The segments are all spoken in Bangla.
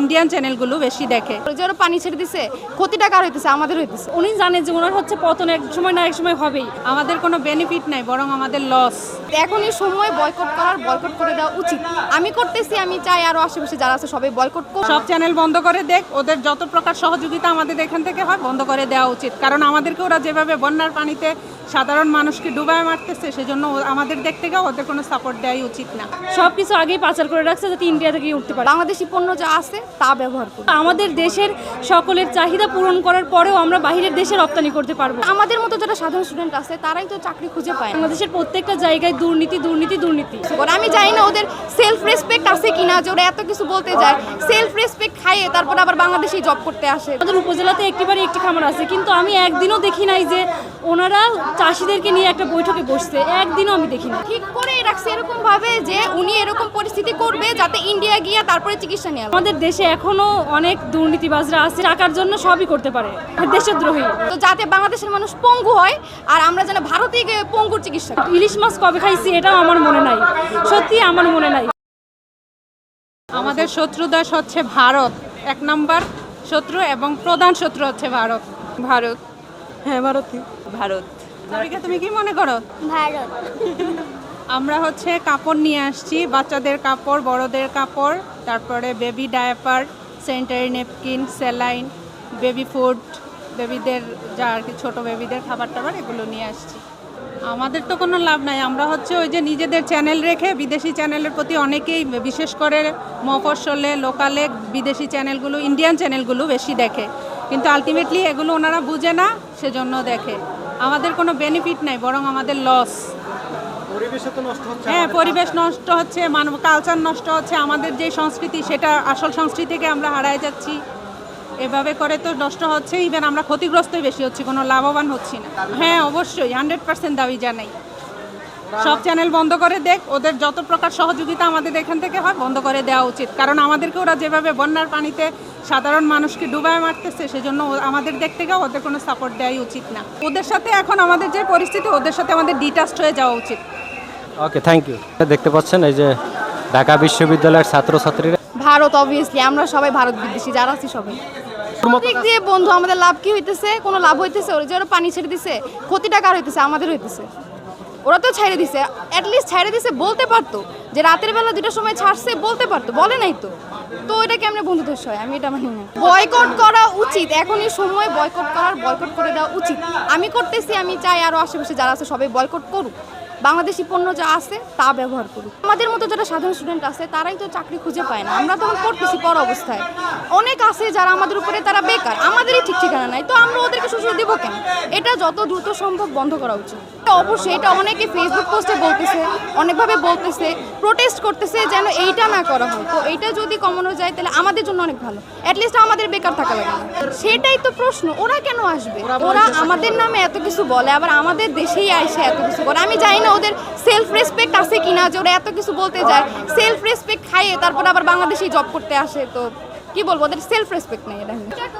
ইন্ডিয়ান চ্যানেলগুলো বেশি দেখে। যারা পানি ছেড়ে দিছে ক্ষতিটা কার হইতেছে? আমাদের হইতেছে। উনি জানে যে ওনার হচ্ছে পতন এক সময় না এক সময় হবেই। আমাদের কোনো বেনিফিট নাই বরং আমাদের লস এখনই সময় বয়কট করার বয়কট করে দেওয়া উচিত। আমি করতেছি আমি চাই আরও আশেপাশে যারা আছে সবাই বয়কট করুক। সব চ্যানেল বন্ধ করে দেখ ওদের যত প্রকার সহযোগিতা আমাদের এখান থেকে হয় বন্ধ করে দেওয়া উচিত। কারণ আমাদেরকে ওরা যেভাবে বন্যার পানিতে সাধারণ মানুষকে ডুবায় মারতেছে সেজন্য আমাদের দিক থেকে ওদের কোনো সাপোর্ট দেওয়াই উচিত না। সব কিছু আগেই পাচার করে রাখছে যাতে ইন্ডিয়া থেকে উঠতে পারে। বাংলাদেশি পণ্য যা আছে তা ব্যবহার করুক আমাদের দেশের সকলের চাহিদা পূরণ করার পরেও আমরা বাইরের দেশে রপ্তানি করতে পারব। আমাদের মতো যারা সাধারণ স্টুডেন্ট আছে তারাই তো চাকরি খুঁজে পায়। বাংলাদেশের প্রত্যেকটা জায়গায় দুর্নীতি দুর্নীতি দুর্নীতি। আমি জানি না ওদের সেলফ রেসপেক্ট আছে কিনা যে ওরা এত কিছু বলতে যায়। সেলফ রেসপেক্ট খাইয়ে তারপর আবার বাংলাদেশেই জব করতে আসে। আমাদের উপজেলাতে একটিবারই একটি খামার আছে কিন্তু আমি একদিনও দেখি নাই যে ওনারা চাষিদেরকে নিয়ে একটা বৈঠকে বসছে। একদিনও আমি দেখি না ঠিক করে রাখছে এরকম ভাবে যে উনি এরকম পরিস্থিতি করবে যাতে ইন্ডিয়া গিয়ে তারপরে চিকিৎসা নেওয়া আমাদের দেশে এখনও অনেক দুর্নীতিবাজরা আছে টাকার জন্য সবই করতে পারে। দেশদ্রোহী তো যাতে বাংলাদেশের মানুষ পঙ্গু হয় আর আমরা যেন ভারতে গিয়ে পঙ্গুর চিকিৎসা ইলিশ মাছ কবে খাইছি এটাও আমার মনে নাই। সত্যি আমার মনে নাই। আমাদের শত্রু দেশ হচ্ছে ভারত এক নম্বর শত্রু এবং প্রধান শত্রু হচ্ছে ভারত। ভারত। হ্যাঁ ভারতই। ভারত। সাবিকা, তুমি কি মনে করো? ভারত। আমরা হচ্ছে কাপড় নিয়ে আসছি বাচ্চাদের কাপড় বড়দের কাপড় তারপরে baby diaper sanitary napkin saline baby food বেবিদের যা আর কি ছোটো বেবিদের খাবার টাবার এগুলো নিয়ে আসছি। আমাদের তো কোনো লাভ নাই আমরা হচ্ছে ওই যে নিজেদের চ্যানেল রেখে বিদেশি চ্যানেলের প্রতি অনেকেই বিশেষ করে মফস্বলে লোকালে বিদেশি চ্যানেলগুলো ইন্ডিয়ান চ্যানেলগুলো বেশি দেখে। কিন্তু আলটিমেটলি এগুলো ওনারা বুঝে না সেজন্য দেখে। আমাদের কোনো বেনিফিট নাই বরং আমাদের লস পরিবেশে তো নষ্ট হচ্ছে হ্যাঁ পরিবেশ নষ্ট হচ্ছে মানব কালচার নষ্ট হচ্ছে আমাদের যে সংস্কৃতি সেটা আসল সংস্কৃতিকে আমরা হারায় যাচ্ছি। এভাবে করে তো নষ্ট হচ্ছে ইভেন আমরা ক্ষতিগ্রস্তই বেশি হচ্ছি কোনো লাভবান হচ্ছি না। হ্যাঁ অবশ্যই হান্ড্রেড পার্সেন্ট দাবি জানাই। সব চ্যানেল বন্ধ করে দেখ ওদের যত প্রকার সহযোগিতা আমাদের এখান থেকে হয় বন্ধ করে দেওয়া উচিত। কারণ আমাদেরকে ওরা যেভাবে বন্যার পানিতে সাধারণ মানুষকে ডুবায় মারতেছে সেজন্য আমাদের দিক থেকে ওদের কোনো সাপোর্ট দেওয়াই উচিত না। ওদের সাথে এখন আমাদের যে পরিস্থিতি ওদের সাথে আমাদের ডিটাস্ট হয়ে যাওয়া উচিত। ওকে থ্যাংক ইউ দেখতে পাচ্ছেন এই যে ঢাকা বিশ্ববিদ্যালয়ের ছাত্রছাত্রীরা ভারত অবভিয়াসলি আমরা সবাই ভারত বিদেশি যারা আছি সবাই। দিক দিয়ে বন্ধু আমাদের লাভ কি হইতেছে? কোনো লাভ হইতেছে? ওরা যে ওরা পানি ছেড়ে দিছে? ক্ষতিটা কার হইতেছে? আমাদের হইতেছে। ওরা তো ছেড়ে দিছে। অ্যাটলিস্ট ছেড়ে দিছে বলতে পারতো যে রাতের বেলা দুটোর সময় ছাড়ছে বলতে পারতো, বলে নাই তো। তো এটা কেমনে বন্ধু দোষ হয় আমি এটা মানি না। বয়কট করা উচিত। এখনই সময় বয়কট করার বয়কট করে দেওয়া উচিত। আমি করতেছি, আমি চাই আরও আশেপাশে যারা আছে সবাই বয়কট করুক। বাংলাদেশি পণ্য যা আছে তা ব্যবহার করুক। আমাদের মতো যারা সাধারণ স্টুডেন্ট আছে, তারাই তো চাকরি খুঁজে পায় না। আমরা তখন করতেছি পর অবস্থায়। অনেক আছে যারা আমাদের উপরে তারা বেকার। আমাদেরই ঠিক ঠিকানা নাই। তো আমরা ওদেরকে সুযোগ দেবো কেন? এটা যত দ্রুত সম্ভব বন্ধ করা উচিত। অবশ্যই এটা অনেকে ফেসবুক পোস্টে বলতেছে অনেকভাবে বলতেছে প্রোটেস্ট করতেছে যেন এইটা না করা হয়। তো এইটা যদি কমানো যায় তাহলে আমাদের জন্য অনেক ভালো। অ্যাটলিস্ট আমাদের বেকার থাকা লাগে। সেটাই তো প্রশ্ন ওরা কেন আসবে? ওরা আমাদের নামে এত কিছু বলে আবার আমাদের দেশেই আইসে এত কিছু করে আমি জানি না ওদের সেলফ রেসপেক্ট আছে কিনা যে ওরা এত কিছু বলতে যায় সেলফ রেসপেক্ট খাইয়ে তারপর আবার বাংলাদেশেই জব করতে আসে তো কি বলব ওদের সেলফ রেসপেক্ট নেই এটা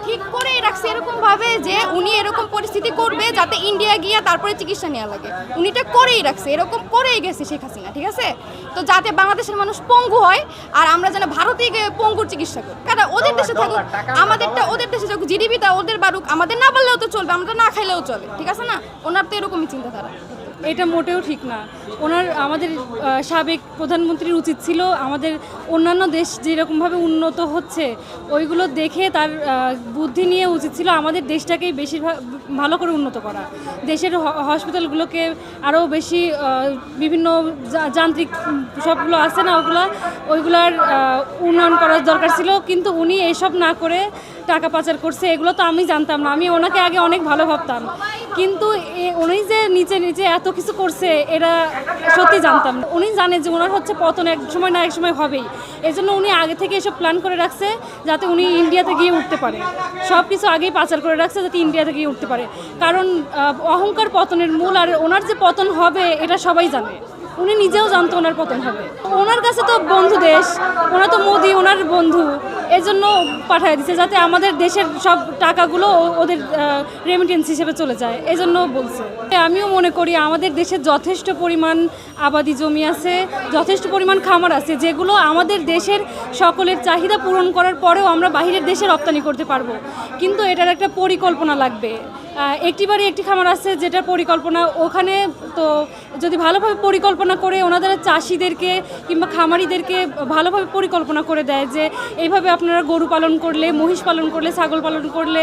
ঠিক করে রাখছে এরকম ভাবে যে উনি এরকম পরিস্থিতি করবে যাতে ইন্ডিয়া গিয়ে তারপরে চিকিৎসা নেওয়া লাগে। উনিটা করেই রাখছে এরকম করেই গেছে শেখ হাসিনা ঠিক আছে? তো যাতে বাংলাদেশের মানুষ পঙ্গু হয় আর আমরা যেন ভারতে গিয়ে পঙ্গুর চিকিৎসা করি। কারণ ওদের দেশে থাকুক আমাদেরটা ওদের দেশে থাকুক জিডিপিটা ওদের বাড়ুক আমাদের না পারলেও তো চলবে আমরা না খাইলেও চলে ঠিক আছে না? ওনার তো এরকমই চিন্তাধারা। এটা মোটেও ঠিক না। ওনার, আমাদের সাবেক প্রধানমন্ত্রীর উচিত ছিল আমাদের অন্যান্য দেশ যেরকমভাবে উন্নত হচ্ছে, ওইগুলো দেখে তার বুদ্ধি নিয়ে উচিত ছিল আমাদের দেশটাকেই বেশিরভাগ ভালো করে উন্নত করা। দেশের হসপিটালগুলোকে আরও বেশি বিভিন্ন যান্ত্রিক সবগুলো আছে না ওগুলো, ওইগুলার উন্নয়ন করার দরকার ছিল। কিন্তু উনি এসব না করে টাকা পাচার করছে, এগুলো তো আমি জানতাম না। আমি ওনাকে আগে অনেক ভালো ভাবতাম। কিন্তু উনি যে নিচে নিচে এত কিছু করছে, এরা সত্যি জানতাম না। উনি জানে যে ওনার হচ্ছে পতন এক সময় না এক সময় হবেই। এই জন্য উনি আগে থেকে এসব প্ল্যান করে রাখছে, যাতে উনি ইন্ডিয়াতে গিয়ে উঠতে পারে। সব কিছু আগেই পাচার করে রাখছে, যাতে ইন্ডিয়াতে গিয়ে উঠতে পারে। কারণ অহংকার পতনের মূল আর ওনার যে পতন হবে, এটা সবাই জানে। উনি নিজেও জানতো ওনার পতন হবে। ওনার কাছে তো বন্ধু দেশ ওনা তো মোদি ওনার বন্ধু, এজন্য পাঠিয়ে দিচ্ছে যাতে আমাদের দেশের সব টাকাগুলো ওদের রেমিটেন্স হিসেবে চলে যায়। এজন্য বলছে। আমিও মনে করি আমাদের দেশে যথেষ্ট পরিমাণ আবাদি জমি আছে, যথেষ্ট পরিমাণ খামার আছে, যেগুলো আমাদের দেশের সকলের চাহিদা পূরণ করার পরেও আমরা বাইরের দেশে রপ্তানি করতে পারব। কিন্তু এটার একটা পরিকল্পনা লাগবে। একটি বাড়ি একটি খামার আছে যেটার পরিকল্পনা, ওখানে তো যদি ভালোভাবে পরিকল্পনা করে ওনাদের চাষিদেরকে কিংবা খামারিদেরকে ভালোভাবে পরিকল্পনা করে দেয় যে এইভাবে আপনারা গরু পালন করলে, মহিষ পালন করলে, ছাগল পালন করলে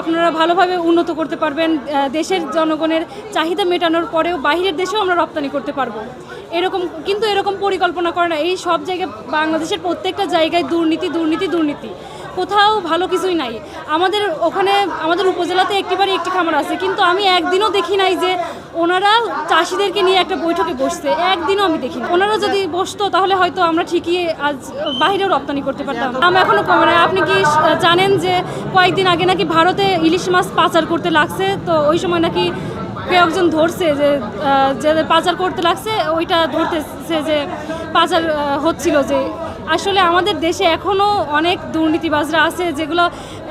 আপনারা ভালোভাবে উন্নত করতে পারবেন দেশের জনগণের চাহিদা মেটানোর পরেও বাইরের দেশেও আমরা রপ্তানি করতে পারব। এরকম, কিন্তু এরকম পরিকল্পনা করে না। এই সব জায়গায়, বাংলাদেশের প্রত্যেকটা জায়গায় দুর্নীতি দুর্নীতি দুর্নীতি। কোথাও ভালো কিছুই নাই। আমাদের ওখানে, আমাদের উপজেলাতে একটিবারই একটি খামার আছে, কিন্তু আমি একদিনও দেখি নাই যে ওনারা চাষিদেরকে নিয়ে একটা বৈঠকে বসছে। একদিনও আমি দেখি ওনারা যদি বসতো, তাহলে হয়তো আমরা ঠিকই আজ বাইরেও রপ্তানি করতে পারতাম। আমি এখনও কমে নাই। আপনি কি জানেন যে কয়েকদিন আগে নাকি ভারতে ইলিশ মাছ পাচার করতে লাগছে? তো ওই সময় নাকি কেউ একজন ধরছে যে যে পাচার করতে লাগছে, ওইটা ধরতেছে যে পাচার হচ্ছিল যে আসলে আমাদের দেশে এখনও অনেক দুর্নীতিবাজরা আছে যেগুলো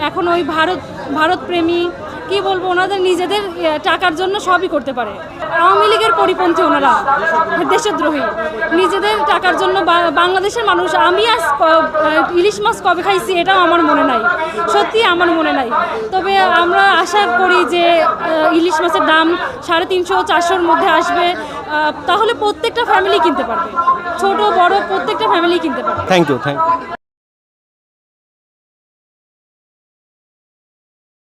এখন ওই ভারত ভারতপ্রেমী কি বলব, ওনাদের নিজেদের টাকার জন্য সবই করতে পারে। আওয়ামী লীগের পরিপন্থী ওনারা, দেশদ্রোহী। নিজেদের টাকার জন্য বাংলাদেশের মানুষ, আমি আজ ইলিশ মাছ কবে খাইছি এটাও আমার মনে নাই। সত্যি আমার মনে নাই। তবে আমরা আশা করি যে ইলিশ মাছের দাম সাড়ে তিনশো, চারশোর মধ্যে আসবে। তাহলে প্রত্যেকটা ফ্যামিলি কিনতে পারবে। ছোট, বড়, প্রত্যেকটা ফ্যামিলি কিনতে পারবে। Thank you thank you